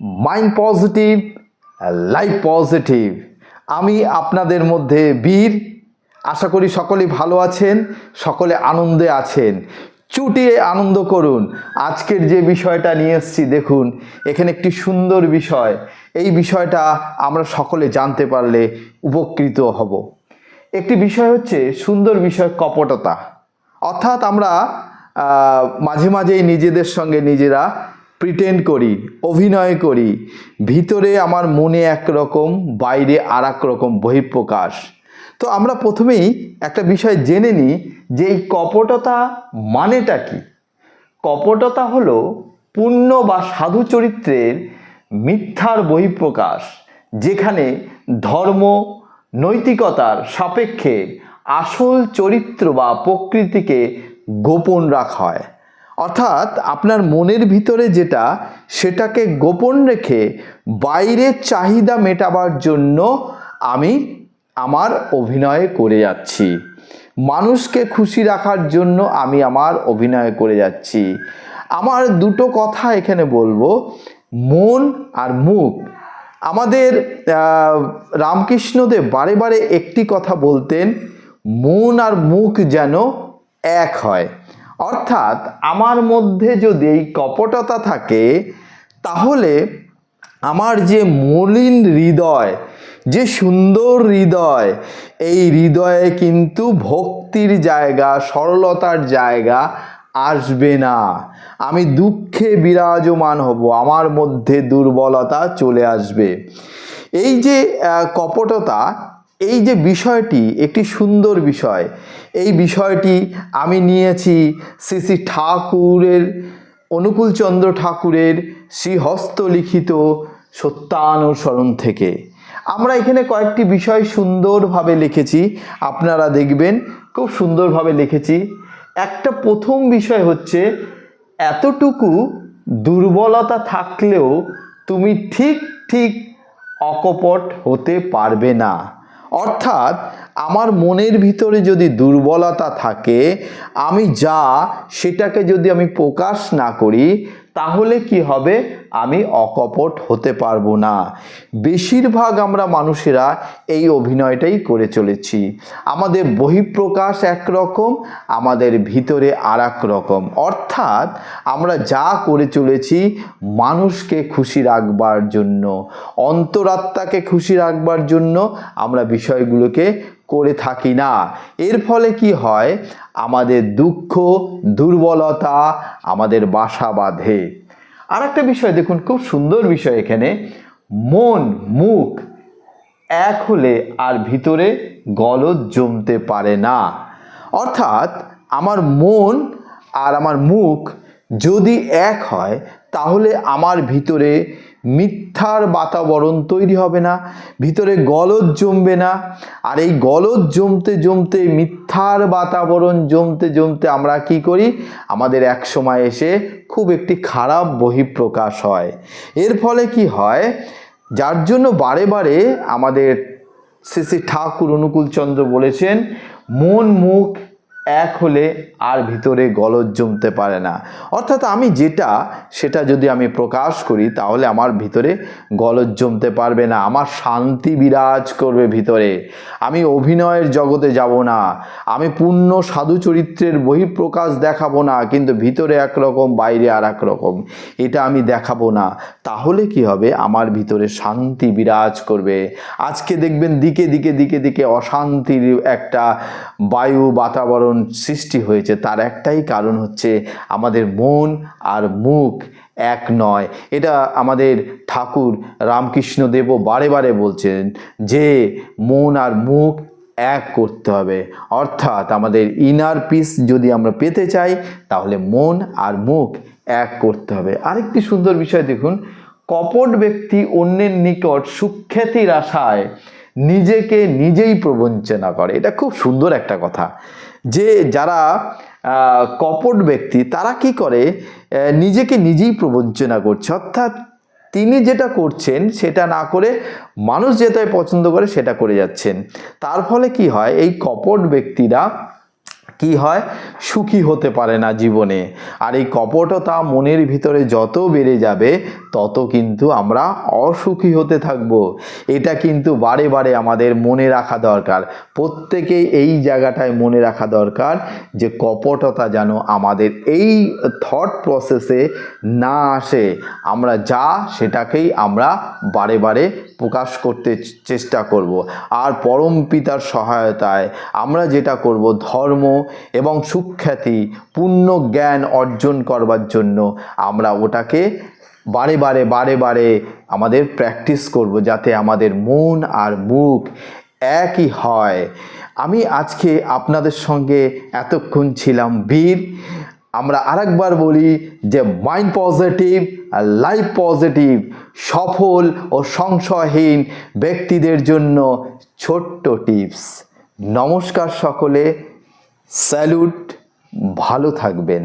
Mind positive life positive আমি আপনাদের মধ্যে বীর, আশা করি সকলেই ভালো আছেন, সকলে আনন্দে আছেন। চুটিয়ে আনন্দ করুন। আজকের যে বিষয়টা নিয়ে এসেছি, দেখুন, এখানে একটি সুন্দর বিষয়। এই বিষয়টা আমরা সকলে জানতে পারলে উপকৃত হব। একটি বিষয় হচ্ছে সুন্দর বিষয় কপটতা। অর্থাৎ আমরা মাঝে মাঝেই নিজেদের সঙ্গে নিজেরা প্রিটেন্ড করি, অভিনয় করি, ভিতরে আমার মনে একরকম, বাইরে আর এক রকম বহিঃপ্রকাশ। তো আমরা প্রথমেই একটা বিষয় জেনে নিই যে এই কপটতা মানেটা কি? কপটতা হলো পুণ্য বা সাধু চরিত্রের মিথ্যার বহিঃপ্রকাশ, যেখানে ধর্ম, নৈতিকতার সাপেক্ষে আসল চরিত্র বা প্রকৃতিকে গোপন রাখা হয়। অর্থাৎ আপনার মনের ভিতরে যেটা, সেটাকে গোপন রেখে বাইরের চাহিদা মেটাবার জন্য আমি আমার অভিনয় করে যাচ্ছি। মানুষকে খুশি রাখার জন্য আমি আমার অভিনয় করে যাচ্ছি। আমার দুটো কথা এখানে বলব, মন আর মুখ। আমাদের রামকৃষ্ণদেব বারে বারে একটি কথা বলতেন, মন আর মুখ যেন এক হয়। অর্থাৎ আমার মধ্যে যদি এই কপটতা থাকে, তাহলে আমার যে মলিন হৃদয়, যে সুন্দর হৃদয়, এই হৃদয়ে কিন্তু ভক্তির জায়গা, সরলতার জায়গা আসবে না। আমি দুঃখে বিরাজমান হব, আমার মধ্যে দুর্বলতা চলে আসবে। এই যে কপটতা এই যে বিষয়টি, একটি সুন্দর বিষয়, এই বিষয়টি আমি নিয়েছি শ্রী শ্রী ঠাকুরের অনুকূলচন্দ্র ঠাকুরের শ্রীহস্তলিখিত সত্যানুসরণ থেকে। আমরা এখানে কয়েকটি বিষয় সুন্দরভাবে লিখেছি, আপনারা দেখবেন, খুব সুন্দরভাবে লিখেছি। একটা প্রথম বিষয় হচ্ছে, এতটুকু দুর্বলতা থাকলেও তুমি ঠিক ঠিক অকপট হতে পারবে না। অর্থাৎ আমার মনের ভিতরে যদি দুর্বলতা থাকে, আমি যা সেটাকে যদি আমি প্রকাশ না করি তাহলে কি হবে? আমি অকপট হতে পারব না। বেশিরভাগ আমরা মানুষেরা এই অভিনয়টাই করে চলেছি। আমাদের বহিঃপ্রকাশ একরকম, আমাদের ভিতরে আর রকম। অর্থাৎ আমরা যা করে চলেছি মানুষকে খুশি রাখবার জন্য, অন্তরাত্মাকে খুশি রাখবার জন্য আমরা বিষয়গুলোকে করে থাকি না। এর ফলে কি হয়? আমাদের দুঃখ, দুর্বলতা আমাদের বাসা বাঁধে। আর একটা বিষয় দেখুন, খুব সুন্দর বিষয় এখানে। মন, মুখ এক হলে আর ভিতরে গলদ জমতে পারে না। অর্থাৎ আমার মন আর আমার মুখ যদি এক হয়, তাহলে আমার ভিতরে মিথ্যার বাতাবরণ তৈরি হবে না, ভিতরে গলদ জমবে না। আর এই গলদ জমতে জমতে, মিথ্যার বাতাবরণ জমতে জমতে আমরা কি করি? আমাদের এক সময় এসে খুব একটি খারাপ বহিঃপ্রকাশ হয়। এর ফলে কি হয়? যার জন্য বারে বারে আমাদের শ্রী শ্রী ঠাকুর অনুকূলচন্দ্র বলেছেন, মন মুখ এক হলে আর ভিতরে গলদ জমতে পারে না। অর্থাৎ আমি যেটা, সেটা যদি আমি প্রকাশ করি, তাহলে আমার ভিতরে গলদ জমতে পারবে না। আমার শান্তি বিরাজ করবে ভিতরে। আমি অভিনয়ের জগতে যাব না। আমি পূর্ণ সাধু চরিত্রের বহিঃপ্রকাশ দেখাবো না, কিন্তু ভিতরে একরকম, বাইরে আর এক রকম এটা আমি দেখাবো না। তাহলে কি হবে? আমার ভিতরে শান্তি বিরাজ করবে। আজকে দেখবেন দিকে দিকে দিকে দিকে অশান্তির একটা বায়ু বাতাবরণ সৃষ্টি হয়েছে, তার একটাই কারণ হচ্ছে আমাদের মন আর মুখ এক নয়। এটা আমাদের ঠাকুর রামকৃষ্ণদেবও বারে বারে বলছেন যে মন আর মুখ এক করতে হবে। অর্থাৎ আমাদের ইনার পিস যদি আমরা পেতে চাই, তাহলে মন আর মুখ এক করতে হবে। আরেকটি সুন্দর বিষয় দেখুন, কপট ব্যক্তি অন্যের নিকট সুখ্যাতির আশায় নিজেকে নিজেই প্রবঞ্চনা করে। এটা খুব সুন্দর একটা কথা। যে যারা কপট ব্যক্তি, তারা কি করে? নিজেকে নিজেই প্রবঞ্চনা করছে। অর্থাৎ তিনি যেটা করছেন, সেটা না করে মানুষ যেটাই পছন্দ করে, সেটা করে যাচ্ছেন। তার ফলে কি হয়? এই কপট ব্যক্তিরা কি হয়? সুখী হতে পারে না জীবনে। আর এই কপটতা মনের ভিতরে যত বেড়ে যাবে, তত কিন্তু আমরা অসুখী হতে থাকব। এটা কিন্তু বারে বারে আমাদের মনে রাখা দরকার। প্রত্যেকেই এই জায়গাটায় মনে রাখা দরকার যে কপটতা যেন আমাদের এই থট প্রসেসে না আসে। আমরা যা সেটাকেই আমরা বারে বারে প্রকাশ করতে চেষ্টা করব। আর পরম পিতার সহায়তায় আমরা যেটা করব, ধর্ম এবং সুখ্যাতি, পূর্ণ জ্ঞান অর্জন করবার জন্য আমরা ওটাকে বারে বারে বারে বারে আমাদের প্র্যাকটিস করব যাতে আমাদের মন আর মুখ একই হয়। আমি আজকে আপনাদের সঙ্গে এতক্ষণ ছিলাম বীর। আমরা আরেকবার বলি যে মাইন্ড পজিটিভ আর লাইফ পজিটিভ সফল ও সংশয়হীন ব্যক্তিদের জন্য ছোট্ট টিপস নমস্কার সকলে স্যালুট ভালো থাকবেন।